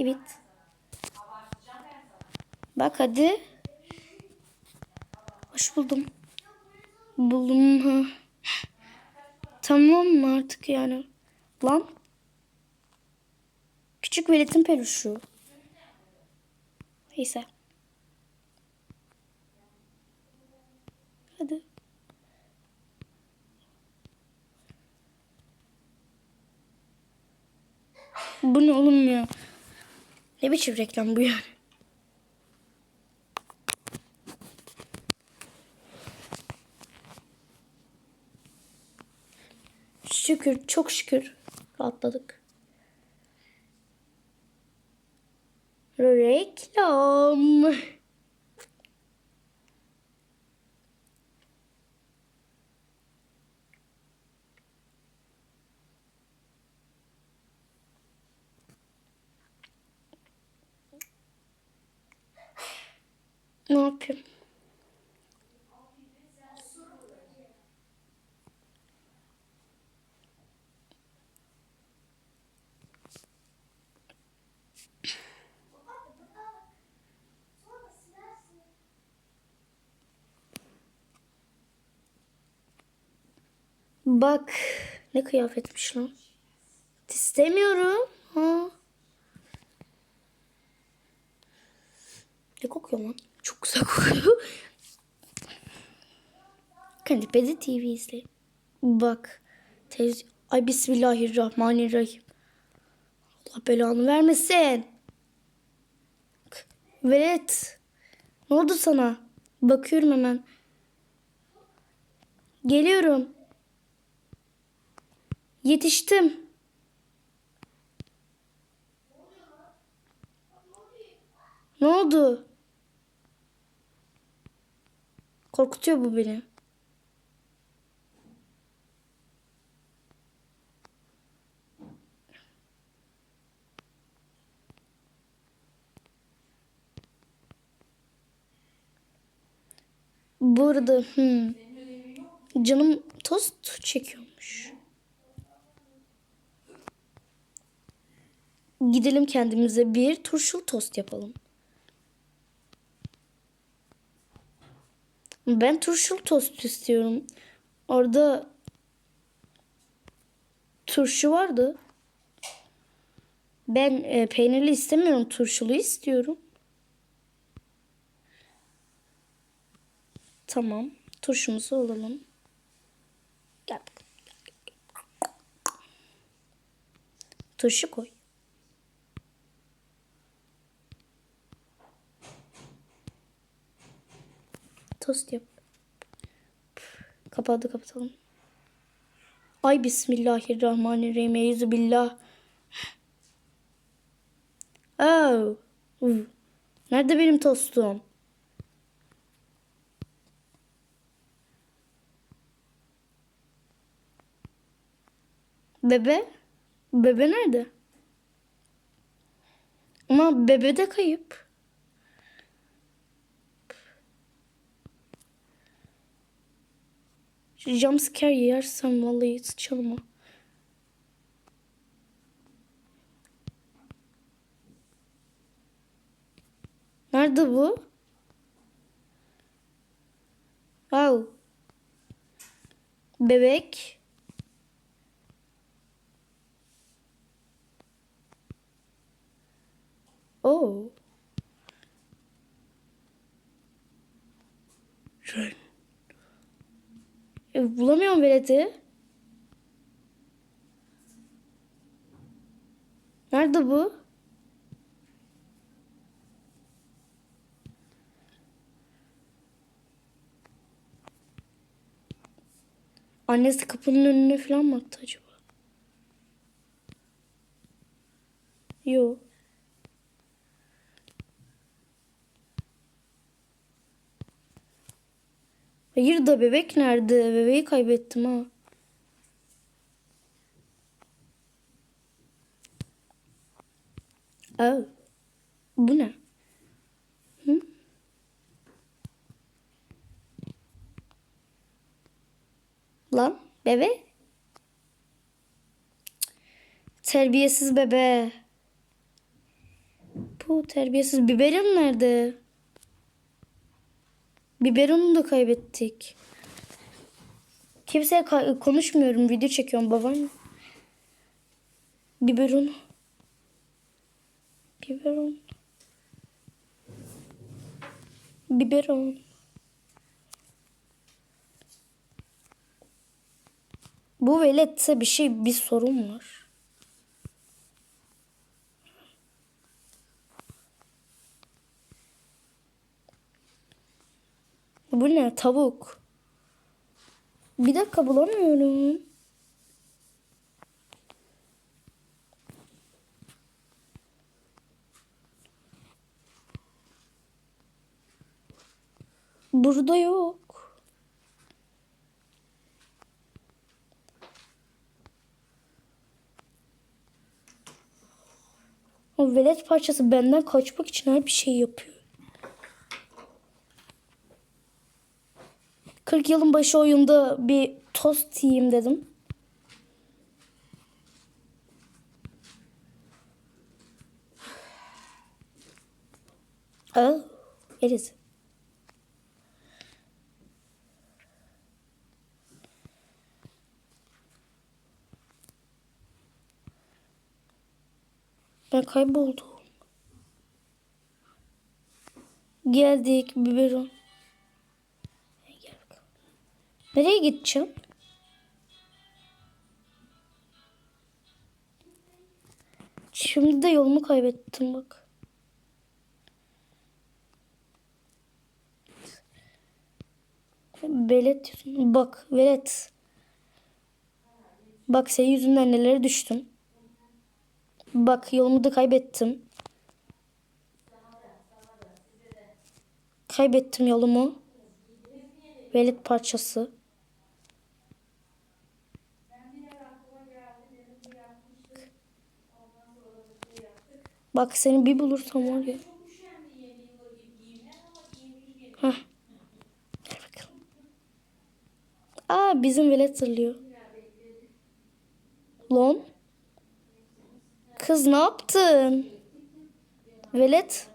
Evet. Bak hadi. Hoş buldum. Buldum. Tamam mı artık yani? Lan. Küçük veletin peluşu. Neyse. Hadi. Bu ne oğlum? Ne biçim reklam bu yani? Şükür, çok şükür rahatladık. Reklam. Ne yapayım? Bak ne kıyafetmiş lan. İstemiyorum. Ha. Ne kokuyor lan? Çok güzel kokuyor. Kanepede TV izle. Bak. Tez Ay bismillahirrahmanirrahim. Allah belanı vermesin. Velet. Ne oldu sana? Bakıyorum hemen. Geliyorum. Yetiştim. Ne oldu? Korkutuyor bu beni. Burada hmm, canım tost çekiyormuş. Gidelim kendimize bir turşul tost yapalım. Ben turşul tost istiyorum. Orada turşu vardı. Ben e, peynirli istemiyorum. Turşulu istiyorum. Tamam. Turşumuzu alalım. Gel. Turşu koy. Tost yap. Kapadı kapatalım. Ay bismillahirrahmanirrahim. Eyzu billah. Oh. Nerede benim tostum? Bebe? Bebe nerede? Ama bebe de kayıp. Şu jumpscare yersem vallahi sıçarım ha. Nerede bu? Au. Bebek. Oh. Run. E, bulamıyorum veledi. Nerede bu? Annesi kapının önüne falan mı attı acaba? Yok. Hayır da bebek nerede? Bebeği kaybettim ha. Oh. Bu ne? Hı? Lan bebe? Terbiyesiz bebe. Bu terbiyesiz biberon nerede? Biberonu da kaybettik. Kimseye ka- konuşmuyorum. Video çekiyorum babam. Biberon. Biberon. Biberon. Bu veletse bir şey bir sorun var. Bu ne? Tavuk. Bir dakika bulamıyorum. Burada yok. O velet parçası benden kaçmak için her bir şey yapıyor. 40 yılın başı oyunda bir tost yiyeyim dedim. Oh, it is. Ben kayboldum. Geldik biberon. Nereye gideceğim? Şimdi de yolumu kaybettim bak. Velet diyorsun. Bak velet. Bak senin yüzünden nelere düştüm. Bak yolumu da kaybettim. Kaybettim yolumu. Velet parçası. Bak seni bir bulursam var ya. Bakalım. Aa bizim velet zırlıyor. Lon. Kız ne yaptın? Velet.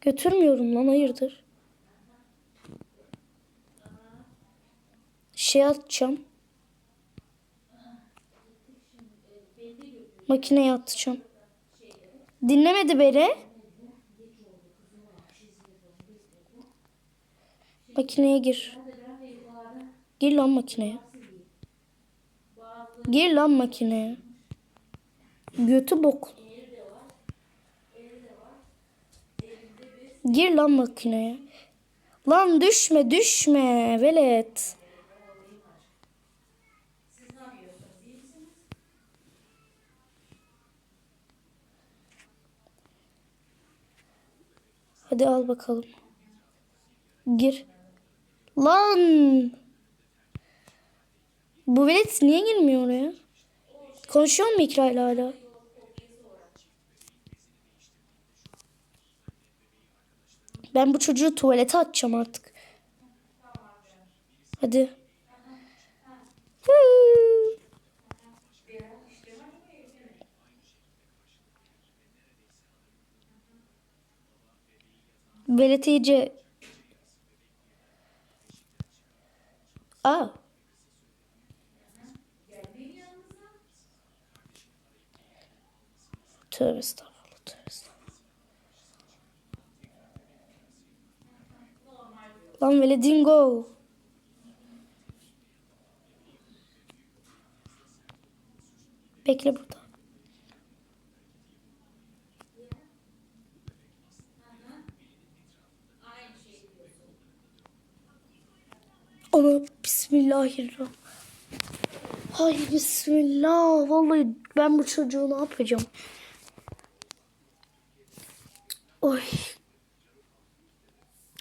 Götürmüyorum lan hayırdır? Şey atacağım. Makineye atacağım. Dinlemedi beni. Makineye gir. Gir lan makineye. Gir lan makineye. Götü bok. Gir lan makineye. Lan düşme düşme velet. Hadi al bakalım. Gir. Lan. Bu velet niye girmiyor oraya? Konuşuyor mu İkra ile hala? Ben bu çocuğu tuvalete atacağım artık. Hadi. Velet iyice... Aa. Tövbe estağfurullah. Tövbe estağfurullah. Lan veledingo. Bekle burada. Ana bismillahirrahmanirrahim. Hay bismillah. Vallahi ben bu çocuğu ne yapacağım? Oy.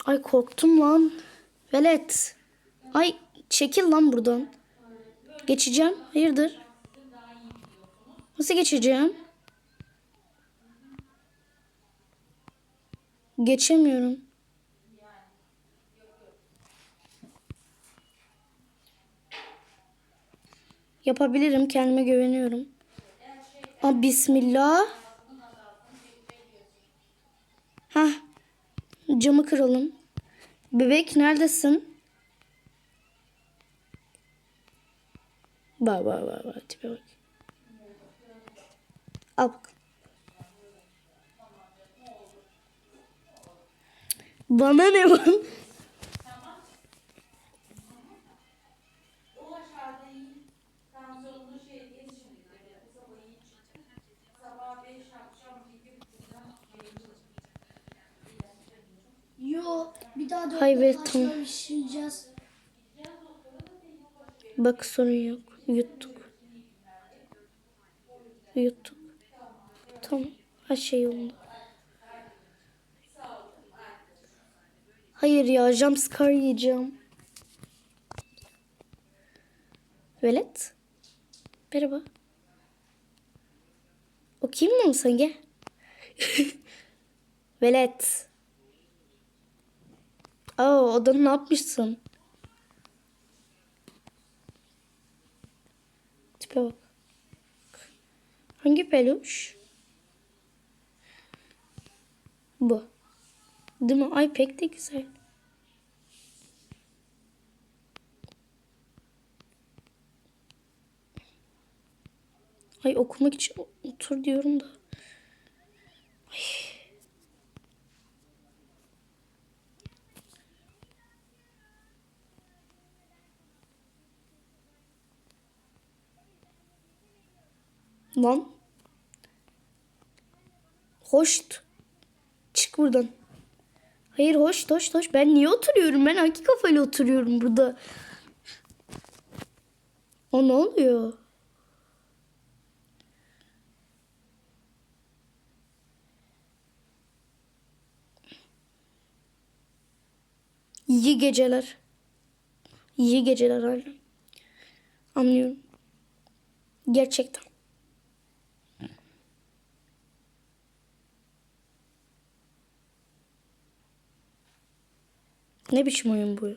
Ay korktum lan. Velet. Ay çekil lan buradan. Geçeceğim. Hayırdır? Nasıl geçeceğim? Geçemiyorum. Yapabilirim. Kendime güveniyorum. Aa, bismillah. Hah. Camı kıralım. Bebek neredesin? Bak bak bak bak tipe bak. Al bak. Bana ne lan? Daha dört Hayır, tamam. Bak sorun yok. Yuttuk. Yuttuk. Tamam. Her şey yolunda. Hayır ya jumpscare yiyeceğim. Velet. Merhaba. Okuyayım mı sen gel. Velet. Aa odanı ne yapmışsın? Tipe bak. Hangi peluş? Bu. Değil mi? Ay pek de güzel. Ay okumak için otur diyorum da. Lan. Hoşt. Çık buradan. Hayır hoş hoş hoş. Ben niye oturuyorum? Ben hangi kafayla oturuyorum burada? O ne oluyor? İyi geceler. İyi geceler hala. Anlıyorum. Gerçekten. Ne biçim oyun bu?